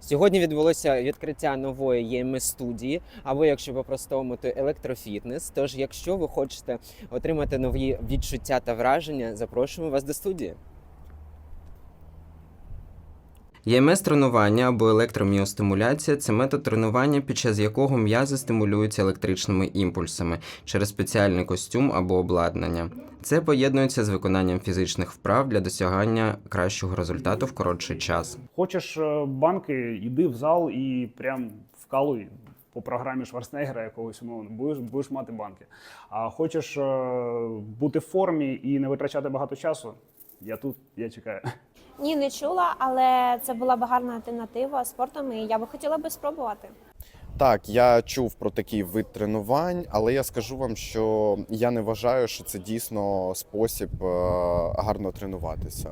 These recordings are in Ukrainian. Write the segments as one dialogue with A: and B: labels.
A: Сьогодні відбулося відкриття нової ЄМС студії, або якщо по-простому, то електрофітнес. Тож, якщо ви хочете отримати нові відчуття та враження, запрошуємо вас до студії. ЄМС тренування або електроміостимуляція це метод тренування, під час якого м'язи стимулюються електричними імпульсами через спеціальний костюм або обладнання. Це поєднується з виконанням фізичних вправ для досягання кращого результату в коротший час.
B: Хочеш е, банки, йди в зал і прям вкалуй по програмі Шварценеггера якогось умовно, будеш, будеш мати банки. А хочеш е, бути в формі і не витрачати багато часу, я тут, я чекаю.
C: Ні, не чула, але це була б гарна альтернатива спортом, і я би хотіла би спробувати.
D: Так, я чув про такий вид тренувань, але я скажу вам, що я не вважаю, що це дійсно спосіб е, гарно тренуватися.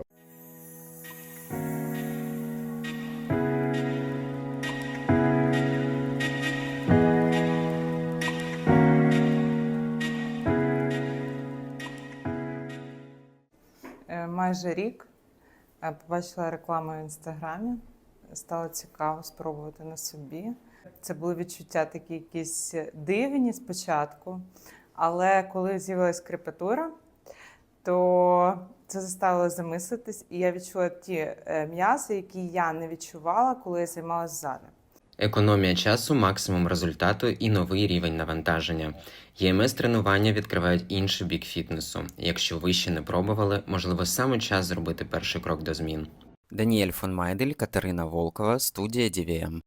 E: Майже рік Е, побачила рекламу в інстаграмі, стало цікаво спробувати на собі. Це були відчуття такі якісь дивні спочатку, але коли з'явилась крепатура, то це заставило замислитись, і я відчула ті е, м'язи, які я не відчувала, коли я займалася залі.
A: Економія часу, максимум результату і новий рівень навантаження. ЄМС тренування відкривають інший бік фітнесу. Якщо ви ще не пробували, можливо, саме час зробити перший крок до змін. Даніель фон Майдель, Катерина Волкова, студія DVM.